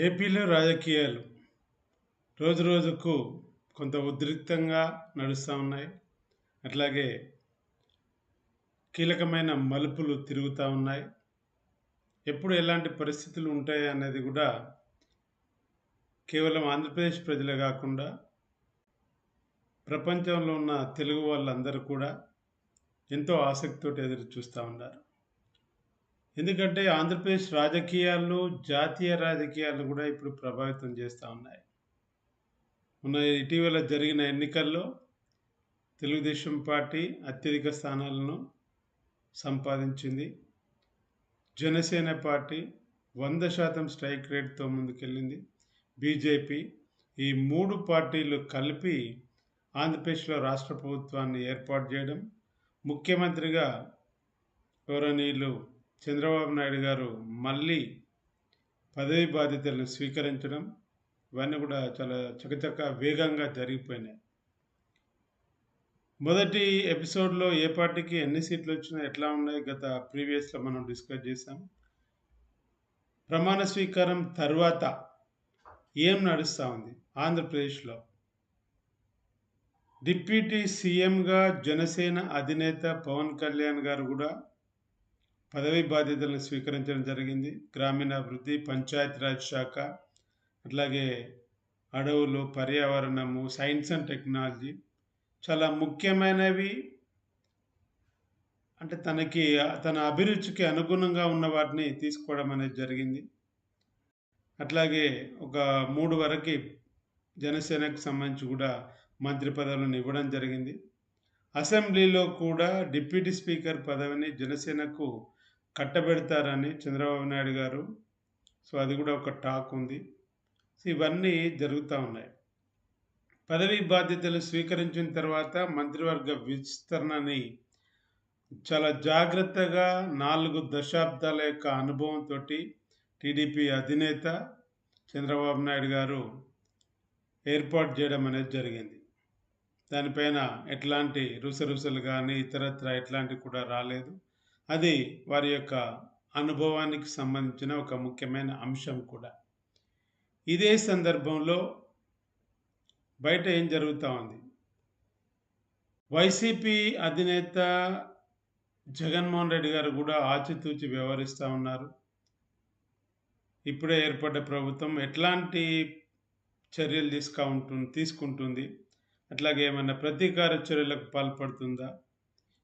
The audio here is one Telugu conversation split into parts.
ఏపీలో రాజకీయాలు రోజు రోజుకు కొంత ఉద్రిక్తంగా నడుస్తూ ఉన్నాయి. అట్లాగే కీలకమైన మలుపులు తిరుగుతూ ఉన్నాయి. ఎప్పుడు ఎలాంటి పరిస్థితులు ఉంటాయి అనేది కూడా కేవలం ఆంధ్రప్రదేశ్ ప్రజలే కాకుండా ప్రపంచంలో ఉన్న తెలుగు వాళ్ళందరూ కూడా ఎంతో ఆసక్తితో ఎదురు చూస్తూ ఉన్నారు. ఎందుకంటే ఆంధ్రప్రదేశ్ రాజకీయాల్లో జాతీయ రాజకీయాలు కూడా ఇప్పుడు ప్రభావితం చేస్తూ ఉన్నాయి. మొన్న ఇటీవల జరిగిన ఎన్నికల్లో తెలుగుదేశం పార్టీ అత్యధిక స్థానాలను సంపాదించింది. జనసేన పార్టీ వంద శాతం స్ట్రైక్ రేట్తో ముందుకెళ్ళింది. బీజేపీ ఈ మూడు పార్టీలు కలిపి ఆంధ్రప్రదేశ్లో రాష్ట్ర ప్రభుత్వాన్ని ఏర్పాటు చేయడం ముఖ్యమంత్రిగా గౌరవనీయులు చంద్రబాబు నాయుడు గారు మళ్ళీ పదవి బాధ్యతలను స్వీకరించడం ఇవన్నీ కూడా చాలా చకచక వేగంగా జరిగిపోయినాయి. మొదటి ఎపిసోడ్లో ఏ పార్టీకి ఎన్ని సీట్లు వచ్చినా ఎట్లా ఉన్నాయి గత ప్రీవియస్లో మనం డిస్కస్ చేసాం ప్రమాణ స్వీకారం తర్వాత ఏం నడుస్తూ ఉంది ఆంధ్రప్రదేశ్లో? డిప్యూటీ సీఎంగా జనసేన అధినేత పవన్ కళ్యాణ్ గారు కూడా పదవి బాధ్యతలను స్వీకరించడం జరిగింది. గ్రామీణాభివృద్ధి పంచాయతీరాజ్ శాఖ అట్లాగే అడవులు పర్యావరణము సైన్స్ అండ్ టెక్నాలజీ చాలా ముఖ్యమైనవి. అంటే తనకి తన అభిరుచికి అనుగుణంగా ఉన్న వాటిని తీసుకోవడం అనేది జరిగింది. అట్లాగే ఒక మూడు వరకు జనసేనకు సంబంధించి కూడా మంత్రి పదవులను ఇవ్వడం జరిగింది. అసెంబ్లీలో కూడా డిప్యూటీ స్పీకర్ పదవిని జనసేనకు కట్టబెడతారని చంద్రబాబు నాయుడు గారు. సో అది కూడా ఒక టాక్ ఉంది. సో ఇవన్నీ జరుగుతూ ఉన్నాయి. పదవి బాధ్యతలు స్వీకరించిన తర్వాత మంత్రివర్గ విస్తరణని చాలా జాగ్రత్తగా నాలుగు దశాబ్దాల యొక్క అనుభవంతో టీడీపీ అధినేత చంద్రబాబు నాయుడు గారు ఏర్పాటు చేయడం అనేది జరిగింది. దానిపైన ఎట్లాంటి రుసరుసలు కానీ ఇతరత్ర ఎట్లాంటివి కూడా రాలేదు. అది వారి యొక్క అనుభవానికి సంబంధించిన ఒక ముఖ్యమైన అంశం కూడా. ఇదే సందర్భంలో బయట ఏం జరుగుతూ ఉంది? వైసీపీ అధినేత జగన్మోహన్ రెడ్డి గారు కూడా ఆచితూచి వ్యవహరిస్తూ ఉన్నారు. ఇప్పుడే ఏర్పడ్డ ప్రభుత్వం ఎట్లాంటి చర్యలు తీసుకుంటుంది తీసుకుంటుంది? అట్లాగే ఏమైనా ప్రతీకార చర్యలకు పాల్పడుతుందా?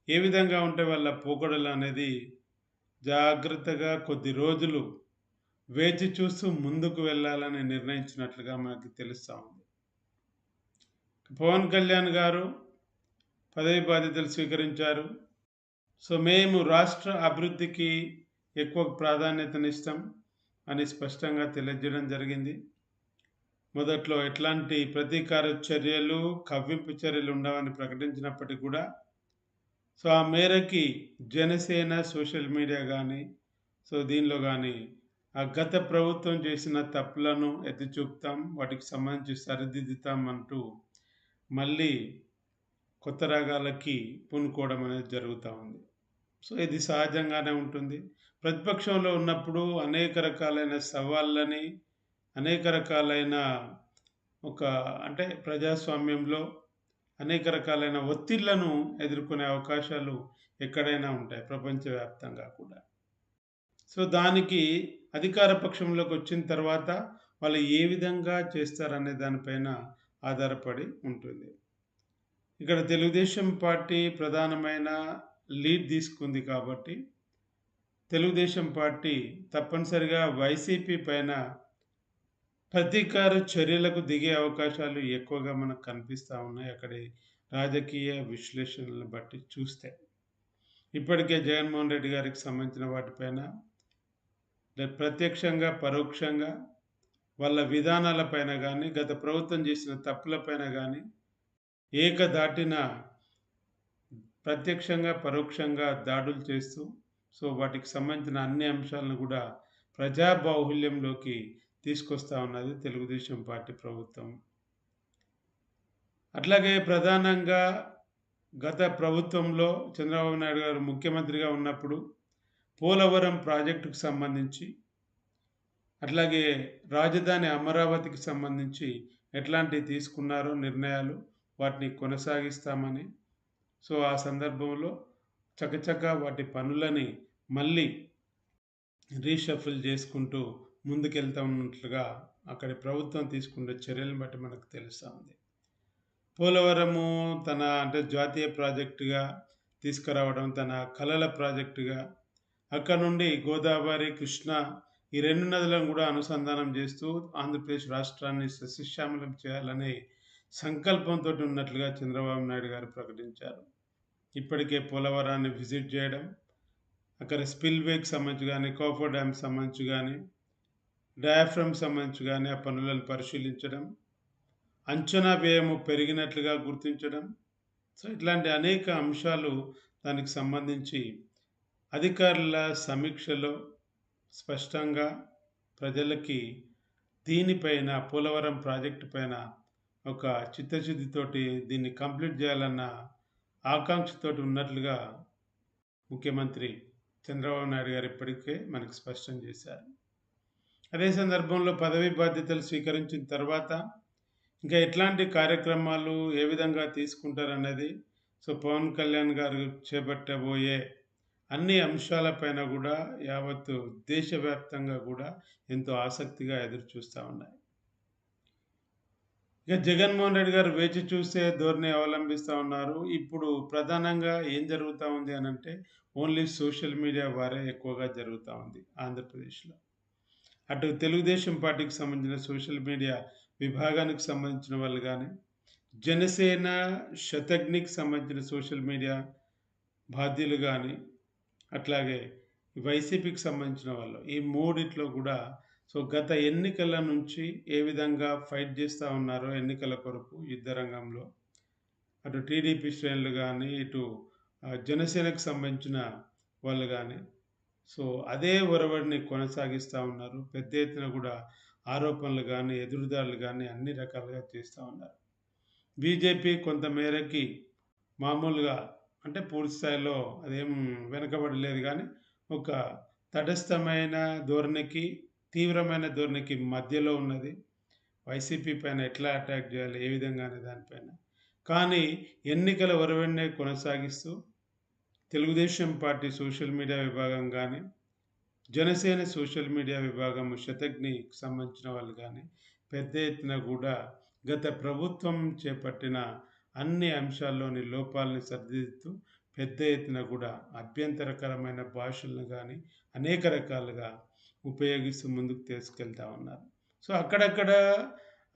ఏ విధంగా ఉంటే వాళ్ళ పోకడలు అనేది జాగ్రత్తగా కొద్ది రోజులు వేచి చూస్తూ ముందుకు వెళ్ళాలని నిర్ణయించినట్లుగా మనకి తెలుస్తూ ఉంది. పవన్ కళ్యాణ్ గారు పదవి బాధ్యతలు స్వీకరించారు. సో మేము రాష్ట్ర అభివృద్ధికి ఎక్కువ ప్రాధాన్యతనిస్తాం అని స్పష్టంగా తెలియజేయడం జరిగింది. మొదట్లో ఎట్లాంటి ప్రతీకార చర్యలు కవ్వింపు చర్యలు ఉండవని ప్రకటించినప్పటికీ కూడా సో ఆ మేరకి జనసేన సోషల్ మీడియా కానీ సో దీనిలో కానీ ఆ గత ప్రభుత్వం చేసిన తప్పులను ఎత్తి చూపుతాం వాటికి సంబంధించి సరిదిద్దుతాం అంటూ మళ్ళీ కొత్త రాగాలకి పూనుకోవడం అనేది జరుగుతూ ఉంది. సో ఇది సహజంగానే ఉంటుంది. ప్రతిపక్షంలో ఉన్నప్పుడు అనేక రకాలైన సవాళ్ళని అనేక రకాలైన ఒక అంటే ప్రజాస్వామ్యంలో అనేక రకాలైన ఒత్తిళ్ళను ఎదుర్కొనే అవకాశాలు ఎక్కడైనా ఉంటాయి ప్రపంచవ్యాప్తంగా కూడా. సో దానికి అధికార పక్షంలోకి వచ్చిన తర్వాత వాళ్ళు ఏ విధంగా చేస్తారనే దానిపైన ఆధారపడి ఉంటుంది. ఇక్కడ తెలుగుదేశం పార్టీ ప్రధానమైన లీడ్ తీసుకుంది కాబట్టి తెలుగుదేశం పార్టీ తప్పనిసరిగా వైసీపీ పైన ప్రతీకార చర్యలకు దిగే అవకాశాలు ఎక్కువగా మనకు కనిపిస్తూ ఉన్నాయి. అక్కడి రాజకీయ విశ్లేషణలను బట్టి చూస్తే. ఇప్పటికే జగన్మోహన్ రెడ్డి గారికి సంబంధించిన వాటిపైన ప్రత్యక్షంగా పరోక్షంగా వాళ్ళ విధానాలపైన కానీ గత ప్రభుత్వం చేసిన తప్పులపైన కానీ ఏక దాటిన ప్రత్యక్షంగా పరోక్షంగా దాడులు చేస్తూ సో వాటికి సంబంధించిన అన్ని అంశాలను కూడా ప్రజాబాహుల్యంలోకి తీసుకొస్తా ఉన్నది తెలుగుదేశం పార్టీ ప్రభుత్వం. అట్లాగే ప్రధానంగా గత ప్రభుత్వంలో చంద్రబాబు నాయుడు గారు ముఖ్యమంత్రిగా ఉన్నప్పుడు పోలవరం ప్రాజెక్టుకు సంబంధించి అట్లాగే రాజధాని అమరావతికి సంబంధించి ఎట్లాంటివి తీసుకున్నారో నిర్ణయాలు వాటిని కొనసాగిస్తామని సో ఆ సందర్భంలో చకచకా వాటి పనులని మళ్ళీ రీషఫుల్ చేసుకుంటూ ముందుకెళ్తా ఉన్నట్లుగా అక్కడి ప్రభుత్వం తీసుకునే చర్యలను బట్టి మనకు తెలుస్తూ ఉంది. పోలవరము తన అంటే జాతీయ ప్రాజెక్టుగా తీసుకురావడం తన కళల ప్రాజెక్టుగా అక్కడ నుండి గోదావరి కృష్ణ ఈ రెండు నదులను కూడా అనుసంధానం చేస్తూ ఆంధ్రప్రదేశ్ రాష్ట్రాన్ని సస్యశ్యామలం చేయాలనే సంకల్పంతో ఉన్నట్లుగా చంద్రబాబు నాయుడు గారు ప్రకటించారు. ఇప్పటికే పోలవరాన్ని విజిట్ చేయడం అక్కడ స్పిల్వేకి సంబంధించి కానీ కోఫో డ్యామ్ సంబంధించి కానీ డయాఫ్రమ్ సంబంధించి కానీ ఆ పనులను పరిశీలించడం అంచనా వ్యయము పెరిగినట్లుగా గుర్తించడం. సో ఇట్లాంటి అనేక అంశాలు దానికి సంబంధించి అధికారుల సమీక్షలో స్పష్టంగా ప్రజలకి దీనిపైన పోలవరం ప్రాజెక్టు పైన ఒక చిత్తశుద్ధితోటి దీన్ని కంప్లీట్ చేయాలన్న ఆకాంక్షతోటి ఉన్నట్లుగా ముఖ్యమంత్రి చంద్రబాబు నాయుడు గారు ఇప్పటికే మనకు స్పష్టం చేశారు. అదే సందర్భంలో పదవి బాధ్యతలు స్వీకరించిన తర్వాత ఇంకా ఎట్లాంటి కార్యక్రమాలు ఏ విధంగా తీసుకుంటారన్నది సో పవన్ కళ్యాణ్ గారు చేపట్టబోయే అన్ని అంశాలపైన కూడా యావత్తు దేశవ్యాప్తంగా కూడా ఎంతో ఆసక్తిగా ఎదురు చూస్తూ ఉన్నాయి. ఇక జగన్మోహన్ రెడ్డి గారు వేచి చూసే ధోరణి అవలంబిస్తూ ఉన్నారు. ఇప్పుడు ప్రధానంగా ఏం జరుగుతూ ఉంది అని అంటే ఓన్లీ సోషల్ మీడియా వారే ఎక్కువగా జరుగుతూ ఉంది ఆంధ్రప్రదేశ్లో. అటు తెలుగుదేశం పార్టీకి సంబంధించిన సోషల్ మీడియా విభాగానికి సంబంధించిన వాళ్ళు కానీ జనసేన శతగ్నికి సంబంధించిన సోషల్ మీడియా బాధ్యులు కానీ అట్లాగే వైసీపీకి సంబంధించిన వాళ్ళు ఈ మూడిట్లో కూడా సో గత ఎన్నికల నుంచి ఏ విధంగా ఫైట్ చేస్తూ ఉన్నారో ఎన్నికల కొరకు యుద్ధ రంగంలో అటు టీడీపీ శ్రేణులు కానీ ఇటు జనసేనకు సంబంధించిన వాళ్ళు కానీ సో అదే ఒరవడిని కొనసాగిస్తూ ఉన్నారు. పెద్ద ఎత్తున కూడా ఆరోపణలు కానీ ఎదురుదాడులు కానీ అన్ని రకాలుగా చేస్తూ ఉన్నారు. బీజేపీ కొంతమేరకి మామూలుగా అంటే పూర్తి స్థాయిలో అదేం వెనకబడలేదు కానీ ఒక తటస్థమైన ధోరణికి తీవ్రమైన ధోరణికి మధ్యలో ఉన్నది. వైసీపీ పైన ఎట్లా అటాక్ చేయాలి ఏ విధంగా అనే దానిపైన. కానీ ఎన్నికల ఒరవడినే కొనసాగిస్తూ తెలుగుదేశం పార్టీ సోషల్ మీడియా విభాగం కానీ జనసేన సోషల్ మీడియా విభాగం శతజ్ఞకి సంబంధించిన వాళ్ళు కానీ పెద్ద ఎత్తున కూడా గత ప్రభుత్వం చేపట్టిన అన్ని అంశాల్లోని లోపాలని సరిదిద్దుతూ పెద్ద ఎత్తున కూడా అభ్యంతరకరమైన భాషలను కానీ అనేక రకాలుగా ఉపయోగిస్తూ ముందుకు తీసుకెళ్తా ఉన్నారు. సో అక్కడక్కడ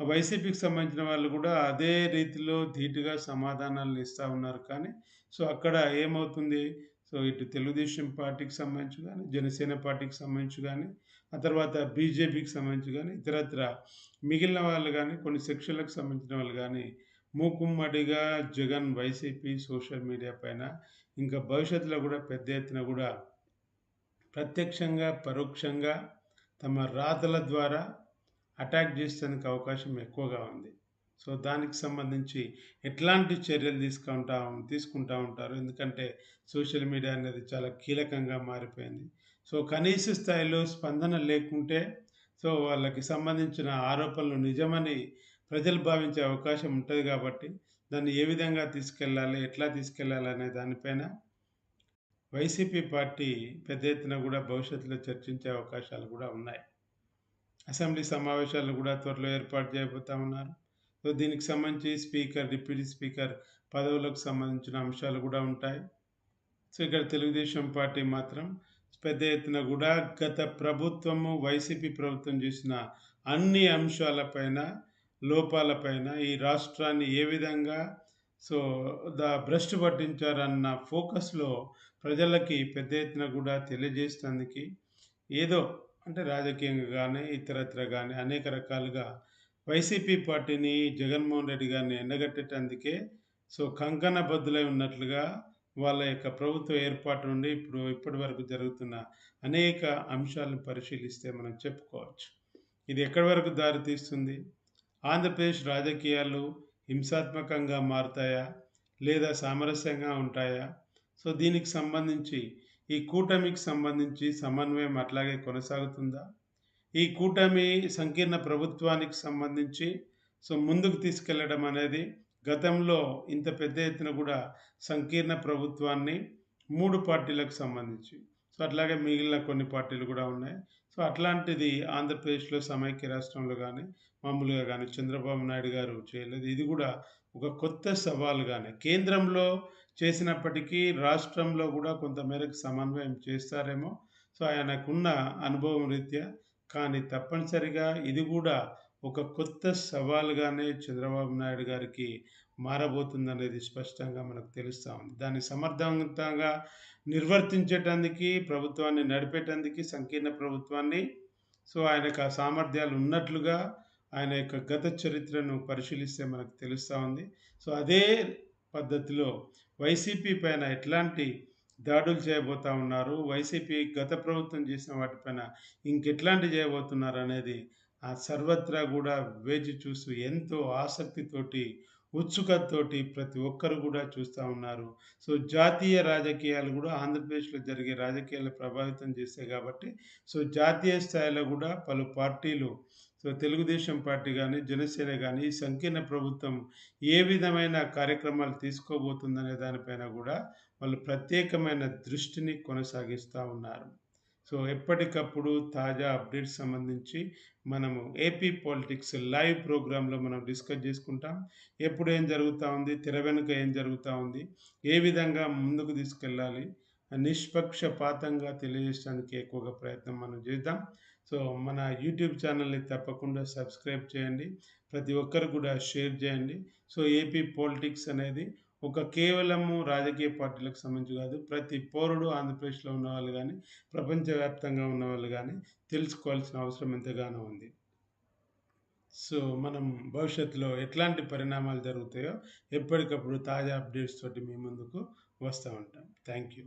వైసీపీకి సంబంధించిన వాళ్ళు కూడా అదే రీతిలో ధీటుగా సమాధానాలు ఇస్తూ ఉన్నారు. కానీ సో అక్కడ ఏమవుతుంది? సో ఇటు తెలుగుదేశం పార్టీకి సంబంధించి కానీ జనసేన పార్టీకి సంబంధించి కానీ ఆ తర్వాత బీజేపీకి సంబంధించి కానీ ఇతరత్ర మిగిలిన వాళ్ళు కానీ కొన్ని సెక్షన్లకు సంబంధించిన వాళ్ళు కానీ మూకుమ్మడిగా జగన్ వైసీపీ సోషల్ మీడియా పైన ఇంకా భవిష్యత్తులో కూడా పెద్ద ఎత్తున కూడా ప్రత్యక్షంగా పరోక్షంగా తమ రాతల ద్వారా అటాక్ చేసేందుకు అవకాశం ఎక్కువగా ఉంది. సో దానికి సంబంధించి ఎట్లాంటి చర్యలు తీసుకుంటా తీసుకుంటా ఉంటారు? ఎందుకంటే సోషల్ మీడియా అనేది చాలా కీలకంగా మారిపోయింది. సో కనీస స్థాయిలో స్పందన లేకుంటే సో వాళ్ళకి సంబంధించిన ఆరోపణలు నిజమని ప్రజలు భావించే అవకాశం ఉంటుంది కాబట్టి దాన్ని ఏ విధంగా తీసుకెళ్ళాలి ఎట్లా తీసుకెళ్ళాలి అనే దానిపైన వైసీపీ పార్టీ పెద్ద ఎత్తున కూడా భవిష్యత్తులో చర్చించే అవకాశాలు కూడా ఉన్నాయి. అసెంబ్లీ సమావేశాలను కూడా త్వరలో ఏర్పాటు చేయబోతా ఉన్నారు. సో దీనికి సంబంధించి స్పీకర్ డిప్యూటీ స్పీకర్ పదవులకు సంబంధించిన అంశాలు కూడా ఉంటాయి. సో ఇక్కడ తెలుగుదేశం పార్టీ మాత్రం పెద్ద ఎత్తున కూడా గత ప్రభుత్వము వైసీపీ ప్రభుత్వం చేసిన అన్ని అంశాలపైన లోపాలపైన ఈ రాష్ట్రాన్ని ఏ విధంగా సో ద భ్రష్టు పట్టించారన్న ఫోకస్లో ప్రజలకి పెద్ద ఎత్తున కూడా తెలియజేసేందుకు ఏదో అంటే రాజకీయంగా కానీ ఇతరత్ర కానీ అనేక రకాలుగా వైసీపీ పార్టీని జగన్మోహన్ రెడ్డి గారిని ఎండగట్టేటందుకే సో కంకణ బద్దులై ఉన్నట్లుగా వాళ్ళ యొక్క ప్రభుత్వ ఏర్పాటు నుండి ఇప్పుడు ఇప్పటి వరకు జరుగుతున్న అనేక అంశాలను పరిశీలిస్తే మనం చెప్పుకోవచ్చు. ఇది ఎక్కడి వరకు దారితీస్తుంది ఆంధ్రప్రదేశ్ రాజకీయాలు హింసాత్మకంగా మారుతాయా? లేదా సామరస్యంగా ఉంటాయా? సో దీనికి సంబంధించి ఈ కూటమికి సంబంధించి సమన్వయం అట్లాగే కొనసాగుతుందా? ఈ కూటమి సంకీర్ణ ప్రభుత్వానికి సంబంధించి సో ముందుకు తీసుకెళ్ళడం అనేది గతంలో ఇంత పెద్ద ఎత్తున కూడా సంకీర్ణ ప్రభుత్వాన్ని మూడు పార్టీలకు సంబంధించి సో అట్లాగే మిగిలిన కొన్ని పార్టీలు కూడా ఉన్నాయి. సో అట్లాంటిది ఆంధ్రప్రదేశ్లో సమైక్య రాష్ట్రంలో కానీ మామూలుగా కానీ చంద్రబాబు నాయుడు గారు చేయలేదు. ఇది కూడా ఒక కొత్త సవాలుగానే. కేంద్రంలో చేసినప్పటికీ రాష్ట్రంలో కూడా కొంతమేరకు సమన్వయం చేస్తారేమో. సో ఆయనకున్న అనుభవం రీత్యా కానీ తప్పనిసరిగా ఇది కూడా ఒక కొత్త సవాలుగానే చంద్రబాబు నాయుడు గారికి మారబోతుందనేది స్పష్టంగా మనకు తెలుస్తూ ఉంది. దాన్ని సమర్థవంతంగా నిర్వర్తించటానికి ప్రభుత్వాన్ని నడిపేటందుకు సంకీర్ణ ప్రభుత్వాన్ని సో ఆయనకు ఆ సామర్థ్యాలు ఉన్నట్లుగా ఆయన యొక్క గత చరిత్రను పరిశీలిస్తే మనకు తెలుస్తూ ఉంది. సో అదే పద్ధతిలో వైసీపీ పైన ఎట్లాంటి దాడులు చేయబోతా ఉన్నారు? వైసీపీ గత ప్రభుత్వం చేసిన వాటిపైన ఇంకెట్లాంటి చేయబోతున్నారు అనేది ఆ సర్వత్రా కూడా వేచి చూస్తూ ఎంతో ఆసక్తితోటి ఉత్సుకతతోటి ప్రతి ఒక్కరు కూడా చూస్తూ ఉన్నారు. సో జాతీయ రాజకీయాలు కూడా ఆంధ్రప్రదేశ్లో జరిగే రాజకీయాలు ప్రభావితం చేస్తాయి కాబట్టి సో జాతీయ స్థాయిలో కూడా పలు పార్టీలు సో తెలుగుదేశం పార్టీ కానీ జనసేన కానీ ఈ సంకీర్ణ ప్రభుత్వం ఏ విధమైన కార్యక్రమాలు తీసుకోబోతుందనే దానిపైన కూడా వాళ్ళు ప్రత్యేకమైన దృష్టిని కొనసాగిస్తూ ఉన్నారు. సో ఎప్పటికప్పుడు తాజా అప్డేట్స్ సంబంధించి మనము ఏపీ పాలిటిక్స్ లైవ్ ప్రోగ్రాంలో మనం డిస్కస్ చేసుకుంటాం. ఎప్పుడు ఏం జరుగుతూ ఉంది తెర వెనుక ఏం జరుగుతూ ఉంది ఏ విధంగా ముందుకు తీసుకెళ్ళాలి నిష్పక్షపాతంగా తెలియజేయడానికి ఎక్కువగా ప్రయత్నం మనం చేద్దాం. సో మన యూట్యూబ్ ఛానల్ని తప్పకుండా సబ్స్క్రైబ్ చేయండి. ప్రతి ఒక్కరు కూడా షేర్ చేయండి. సో ఏపీ పాలిటిక్స్ అనేది ఒక కేవలము రాజకీయ పార్టీలకు సంబంధించి కాదు ప్రతి పౌరుడు ఆంధ్రప్రదేశ్లో ఉన్న వాళ్ళు కానీ ప్రపంచవ్యాప్తంగా ఉన్న వాళ్ళు కానీ తెలుసుకోవాల్సిన అవసరం ఎంతగానో ఉంది. సో మనం భవిష్యత్తులో ఎట్లాంటి పరిణామాలు జరుగుతాయో ఎప్పటికప్పుడు తాజా అప్డేట్స్ తోటి మీ ముందుకు వస్తూ ఉంటాం. Thank you.